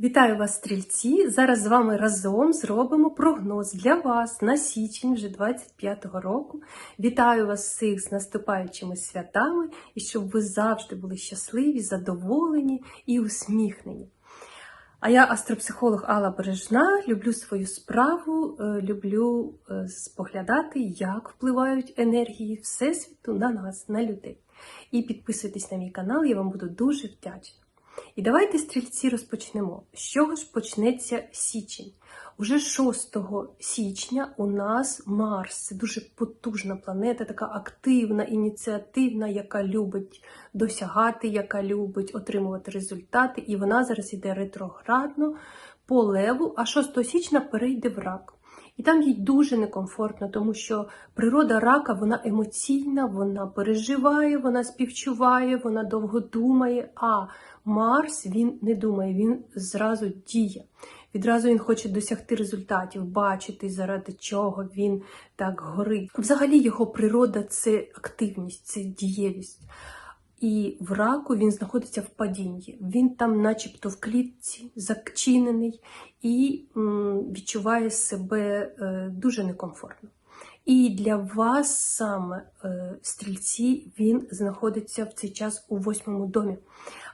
Вітаю вас, стрільці! Зараз з вами разом зробимо прогноз для вас на січень вже 25-го року. Вітаю вас всіх з наступаючими святами і щоб ви завжди були щасливі, задоволені і усміхнені. А я астропсихолог Алла Бережна, люблю свою справу, е, люблю е, споглядати, як впливають енергії Всесвіту на нас, на людей. І підписуйтесь на мій канал, я вам буду дуже вдячна. І давайте, стрільці, розпочнемо. З чого ж почнеться січень? Уже 6 січня у нас Марс. Це дуже потужна планета, така активна, ініціативна, яка любить досягати, яка любить отримувати результати. І вона зараз іде ретроградно по леву, а 6 січня перейде в рак. І там їй дуже некомфортно, тому що природа рака вона емоційна, вона переживає, вона співчуває, вона довго думає. А Марс він не думає, він зразу діє. Відразу він хоче досягти результатів, бачити, заради чого він так горить. Взагалі його природа це активність, це дієвість. І в раку він знаходиться в падінні. Він там, начебто, в клітці, зачинений і відчуває себе е, дуже некомфортно. І для вас саме е, стрільці він знаходиться в цей час у восьмому домі.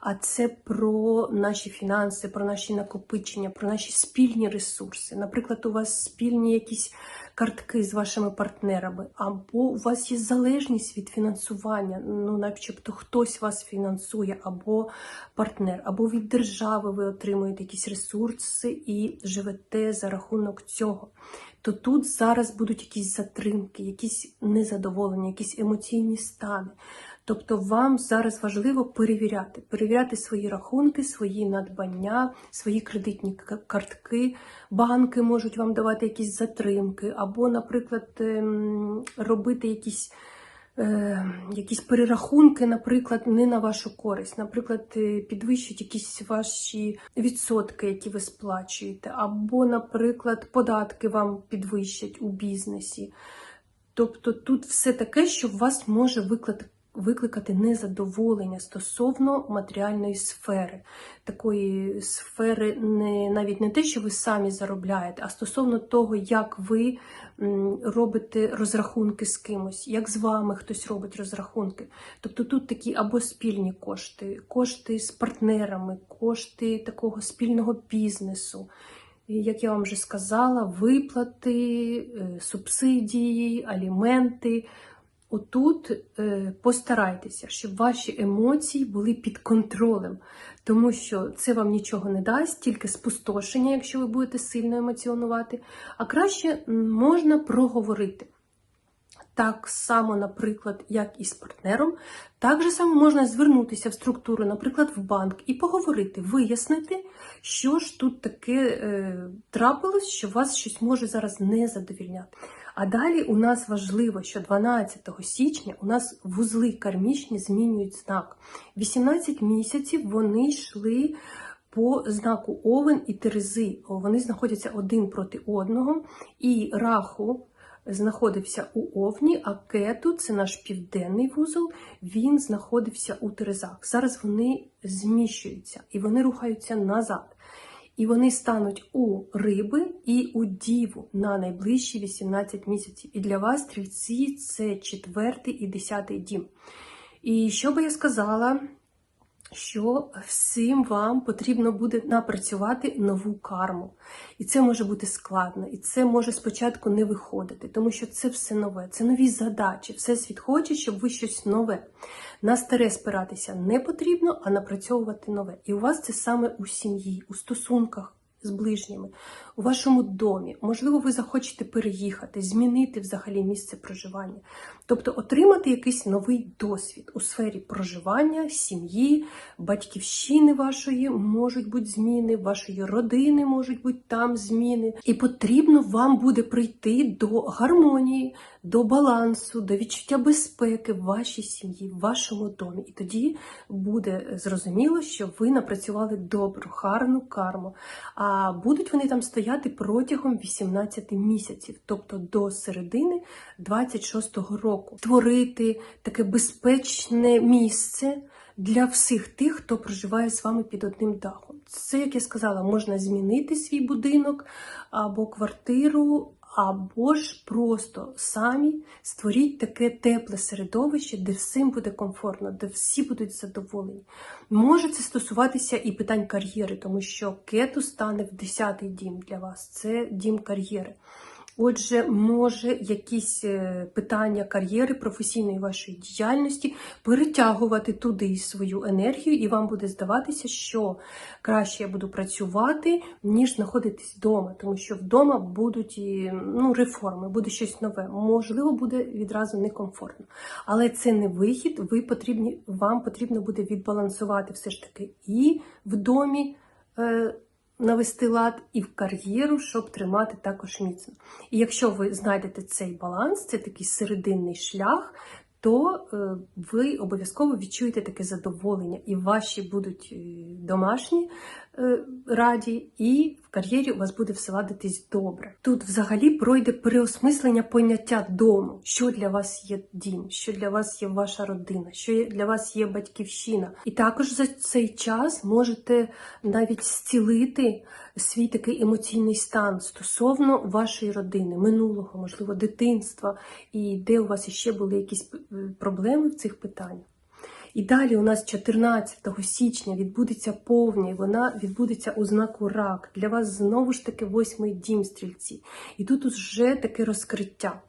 А це про наші фінанси, про наші накопичення, про наші спільні ресурси. Наприклад, у вас спільні якісь картки з вашими партнерами, або у вас є залежність від фінансування, ну, начебто хтось вас фінансує, або партнер, або від держави ви отримуєте якісь ресурси і живете за рахунок цього. То тут зараз будуть якісь затримки, якісь незадоволення, якісь емоційні стани. Тобто вам зараз важливо перевіряти, перевіряти свої рахунки, свої надбання, свої кредитні картки. Банки можуть вам давати якісь затримки, або, наприклад, ем, робити якісь. е, Якісь перерахунки, наприклад, не на вашу користь, наприклад, е, підвищують якісь ваші відсотки, які ви сплачуєте, або, наприклад, податки вам підвищать у бізнесі. Тобто тут все таке, що вас може викликати викликати незадоволення стосовно матеріальної сфери, такої сфери, не навіть не те, що ви самі заробляєте, а стосовно того, як ви робите розрахунки з кимось, як з вами хтось робить розрахунки. Тобто тут такі або спільні кошти, кошти з партнерами, кошти такого спільного бізнесу. Як я вам вже сказала, виплати, е, субсидії, аліменти. Отут е, постарайтеся, щоб ваші емоції були під контролем, тому що це вам нічого не дасть, тільки спустошення, якщо ви будете сильно емоціонувати. А краще можна проговорити. Так само, наприклад, як і з партнером, так же само можна звернутися в структуру, наприклад, в банк, і поговорити, вияснити, що ж тут таке е, трапилось, що вас щось може зараз не задовільняти. А далі у нас важливо, що 12 січня у нас вузли кармічні змінюють знак. 18 місяців вони йшли по знаку Овен і Терези. Вони знаходяться один проти одного, і раху знаходився у Овні, а Кету, це наш південний вузол, він знаходився у Терезах. Зараз вони зміщуються і вони рухаються назад. І вони стануть у риби і у діву на найближчі 18 місяців. І для вас, стрільці, це четвертий і десятий дім. І що би я сказала, що всім вам потрібно буде напрацювати нову карму. І це може бути складно, і це може спочатку не виходити, тому що це все нове, це нові задачі. Всесвіт хоче, щоб ви щось нове. На старе спиратися не потрібно, а напрацьовувати нове. І у вас це саме у сім'ї, у стосунках з ближніми, у вашому домі. Можливо, ви захочете переїхати, змінити взагалі місце проживання. Тобто отримати якийсь новий досвід у сфері проживання, сім'ї, батьківщини вашої можуть бути зміни, вашої родини можуть бути там зміни. І потрібно вам буде прийти до гармонії, до балансу, до відчуття безпеки в вашій сім'ї, в вашому домі. І тоді буде зрозуміло, що ви напрацювали добру, гарну карму. А будуть вони там стояти протягом 18 місяців, тобто до середини 26-го року. Творити таке безпечне місце для всіх тих, хто проживає з вами під одним дахом. Це, як я сказала, можна змінити свій будинок або квартиру, або ж просто самі створіть таке тепле середовище, де всім буде комфортно, де всі будуть задоволені. Може це стосуватися і питань кар'єри, тому що кету стане в 10-й дім для вас. Це дім кар'єри. Отже, може якісь е, питання кар'єри, професійної вашої діяльності перетягувати туди свою енергію, і вам буде здаватися, що краще я буду працювати, ніж знаходитись вдома, тому що вдома будуть ну, реформи, буде щось нове. Можливо, буде відразу некомфортно. Але це не вихід. Ви потрібні, вам потрібно буде відбалансувати все ж таки і в домі. Навести лад і в кар'єру, щоб тримати також міцно. І якщо ви знайдете цей баланс, це такий серединний шлях, то е, ви обов'язково відчуєте таке задоволення, і ваші будуть е, домашні раді, і в кар'єрі у вас буде все ладитись добре. Тут взагалі пройде переосмислення поняття дому, що для вас є дім, що для вас є ваша родина, що для вас є батьківщина. І також за цей час можете навіть зцілити свій такий емоційний стан стосовно вашої родини, минулого, можливо, дитинства, і де у вас іще були якісь е, проблеми в цих питаннях. І далі у нас 14 січня відбудеться повня, і вона відбудеться у знаку рак. Для вас знову ж таки восьмий дім стрільці. І тут уже таке розкриття.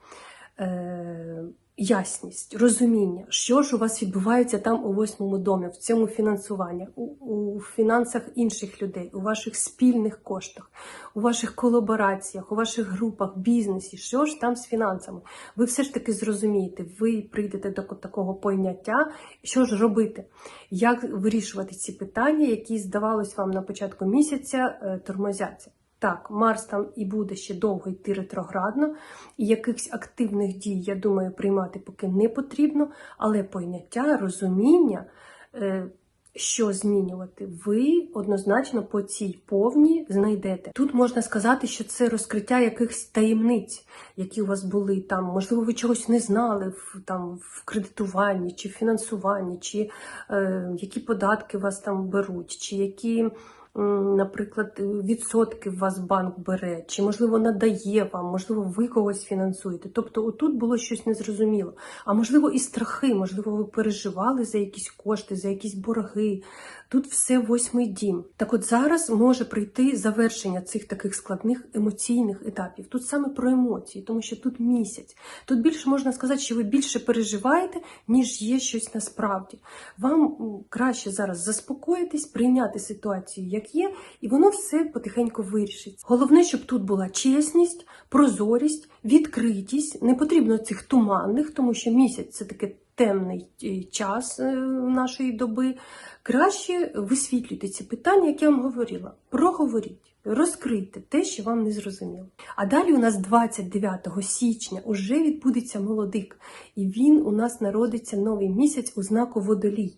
Ясність, розуміння, що ж у вас відбувається там у восьмому домі, в цьому фінансуванні, у, у фінансах інших людей, у ваших спільних коштах, у ваших колабораціях, у ваших групах, бізнесі, що ж там з фінансами. Ви все ж таки зрозумієте, ви прийдете до такого поняття, що ж робити, як вирішувати ці питання, які здавалось вам на початку місяця е, тормозяться. Так, Марс там і буде ще довго йти ретроградно, і якихось активних дій, я думаю, приймати поки не потрібно, але поняття, розуміння, е, що змінювати, ви однозначно по цій повні знайдете. Тут можна сказати, що це розкриття якихось таємниць, які у вас були там. Можливо, ви чогось не знали в там в кредитуванні чи в фінансуванні, чи е, які податки вас там беруть, чи які. Наприклад, відсотки в вас банк бере, чи можливо надає вам, можливо, ви когось фінансуєте. Тобто, отут було щось незрозуміло. А можливо, і страхи, можливо, ви переживали за якісь кошти, за якісь борги. Тут все восьмий дім. Так от зараз може прийти завершення цих таких складних емоційних етапів. Тут саме про емоції, тому що тут місяць. Тут більше можна сказати, що ви більше переживаєте, ніж є щось насправді. Вам краще зараз заспокоїтись, прийняти ситуацію, як є, і воно все потихеньку вирішиться. Головне, щоб тут була чесність, прозорість, відкритість. Не потрібно цих туманних, тому що місяць це таке темний е, час е, нашої доби. Краще висвітлюйте ці питання, як я вам говорила. Проговоріть, розкрийте те, що вам не зрозуміло. А далі у нас 29 січня уже відбудеться молодик, і він у нас народиться новий місяць у знаку водолій.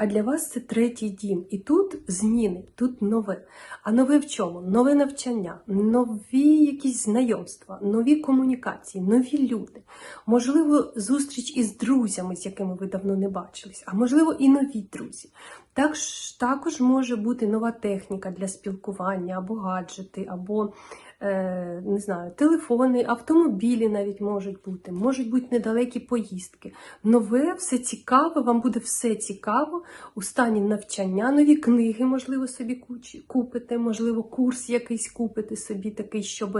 А для вас це третій дім. І тут зміни, тут нове. А нове в чому? Нове навчання, нові якісь знайомства, нові комунікації, нові люди. Можливо, зустріч із друзями, з якими ви давно не бачились, а можливо, і нові друзі. Так, також може бути нова техніка для спілкування, або гаджети, або не знаю, телефони, автомобілі навіть можуть бути, можуть бути недалекі поїздки. Нове, все цікаве, вам буде все цікаво у стані навчання, нові книги, можливо, собі купите, можливо, курс якийсь купите собі такий, щоб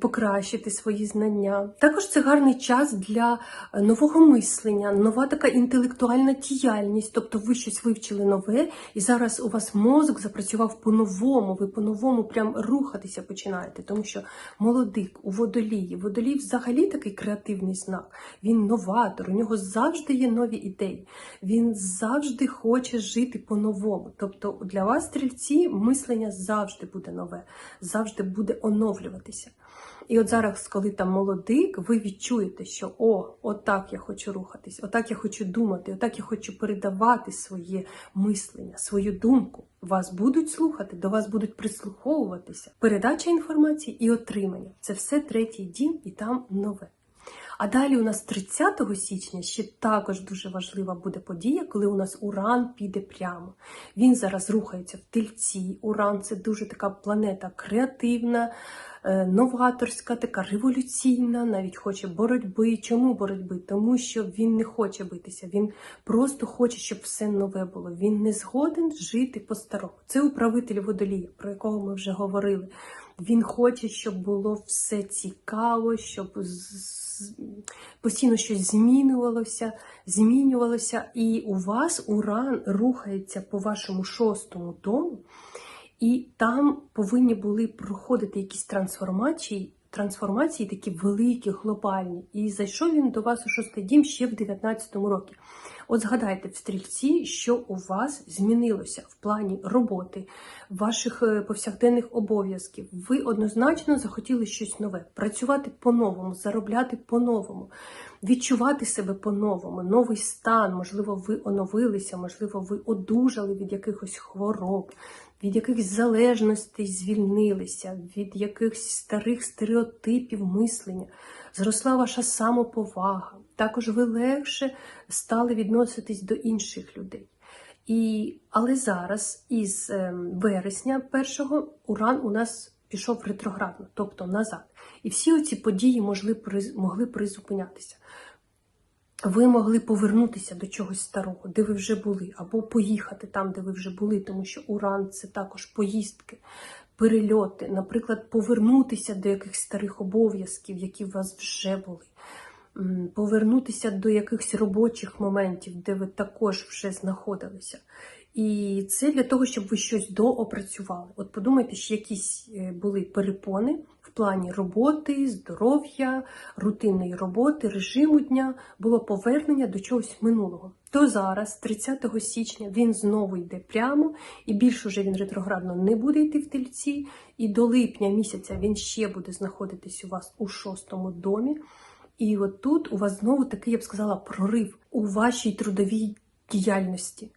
покращити свої знання. Також це гарний час для е, нового мислення, нова така інтелектуальна діяльність, тобто ви щось вивчили нове, і зараз у вас мозок запрацював по-новому, ви по-новому прям рухатися починаєте, тому що молодик у водолії. Водолій взагалі такий креативний знак. Він новатор, у нього завжди є нові ідеї. Він завжди хоче жити по-новому. Тобто для вас, стрільці, мислення завжди буде нове, завжди буде оновлюватися. І от зараз, коли там молодик, ви відчуєте, що о, отак я хочу рухатись, отак я хочу думати, отак я хочу передавати своє мислення, свою думку. Вас будуть слухати, до вас будуть прислуховуватися. Передача інформації і отримання це все третій дім, і там нове. А далі у нас 30 січня ще також дуже важлива буде подія, коли у нас Уран піде прямо. Він зараз рухається в тельці. Уран це дуже така планета креативна, е, новаторська, така революційна, навіть хоче боротьби. Чому боротьби? Тому що він не хоче битися, він просто хоче, щоб все нове було. Він не згоден жити по-старому. Це управитель водолія, про якого ми вже говорили. Він хоче, щоб було все цікаво, щоб постійно щось змінювалося, змінювалося. І у вас уран рухається по вашому шостому дому, і там повинні були проходити якісь трансформації, трансформації такі великі, глобальні. І зайшов він до вас у шостий дім ще в 19-му році. От згадайте в стрільці, що у вас змінилося в плані роботи, ваших е, повсякденних обов'язків. Ви однозначно захотіли щось нове, працювати по-новому, заробляти по-новому, відчувати себе по-новому, новий стан. Можливо, ви оновилися, можливо, ви одужали від якихось хвороб, від якихось залежностей звільнилися, від якихось старих стереотипів мислення. Зросла ваша самоповага. Також ви легше стали відноситись до інших людей. І, але зараз, із ем, вересня першого, уран у нас пішов ретроградно, тобто назад. І всі ці події могли, могли призупинятися. Ви могли повернутися до чогось старого, де ви вже були, або поїхати там, де ви вже були, тому що уран це також поїздки, перельоти, наприклад, повернутися до якихось старих обов'язків, які у вас вже були. Повернутися до якихось робочих моментів, де ви також вже знаходилися. І це для того, щоб ви щось доопрацювали. От подумайте, що якісь е, були перепони в плані роботи, здоров'я, рутинної роботи, режиму дня, було повернення до чогось минулого. То зараз, 30 січня, він знову йде прямо, і більше вже він ретроградно не буде йти в тельці. І до липня місяця він ще буде знаходитись у вас у шостому домі. І от тут у вас знову такий, я б сказала, прорив у вашій трудовій діяльності.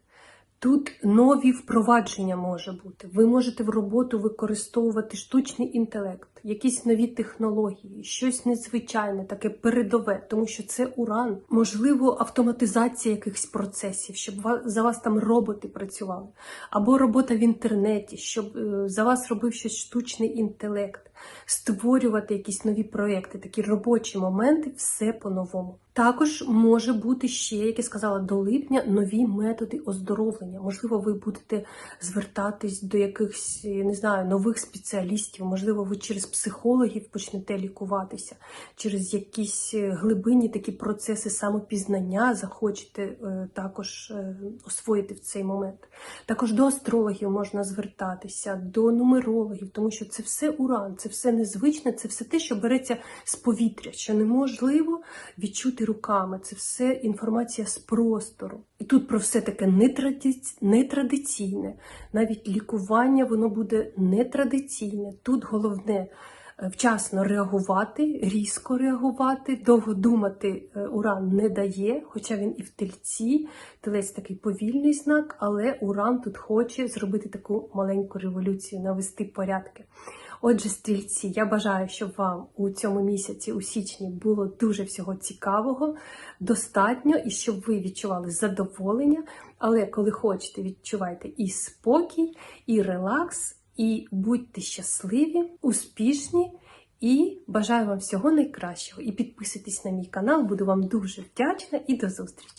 Тут нові впровадження може бути. Ви можете в роботу використовувати штучний інтелект, якісь нові технології, щось незвичайне, таке передове, тому що це уран, можливо, автоматизація якихось процесів, щоб за вас там роботи працювали, або робота в інтернеті, щоб е, за вас робив щось штучний інтелект, створювати якісь нові проекти, такі робочі моменти, все по-новому. Також може бути ще, як я сказала, до липня нові методи оздоровлення. Можливо, ви будете звертатись до якихось не знаю нових спеціалістів. Можливо, ви через психологів почнете лікуватися, через якісь е, глибинні такі процеси самопізнання захочете е, також е, освоїти в цей момент. Також до астрологів можна звертатися, до нумерологів, тому що це все уран, це все незвичне, це все те, що береться з повітря, що неможливо відчути руками. Це все інформація з простору. І тут про все таке нетради- нетрадиційне. Навіть лікування воно буде нетрадиційне. Тут головне вчасно реагувати, різко реагувати, довго думати е, уран не дає, хоча він і в тельці. Телець такий повільний знак, але уран тут хоче зробити таку маленьку революцію, навести порядки. Отже, стрільці, я бажаю, щоб вам у цьому місяці, у січні, було дуже всього цікавого, достатньо, і щоб ви відчували задоволення. Але коли хочете, відчувайте і спокій, і релакс, і будьте щасливі, успішні. І бажаю вам всього найкращого. І підписуйтесь на мій канал, буду вам дуже вдячна і до зустрічі!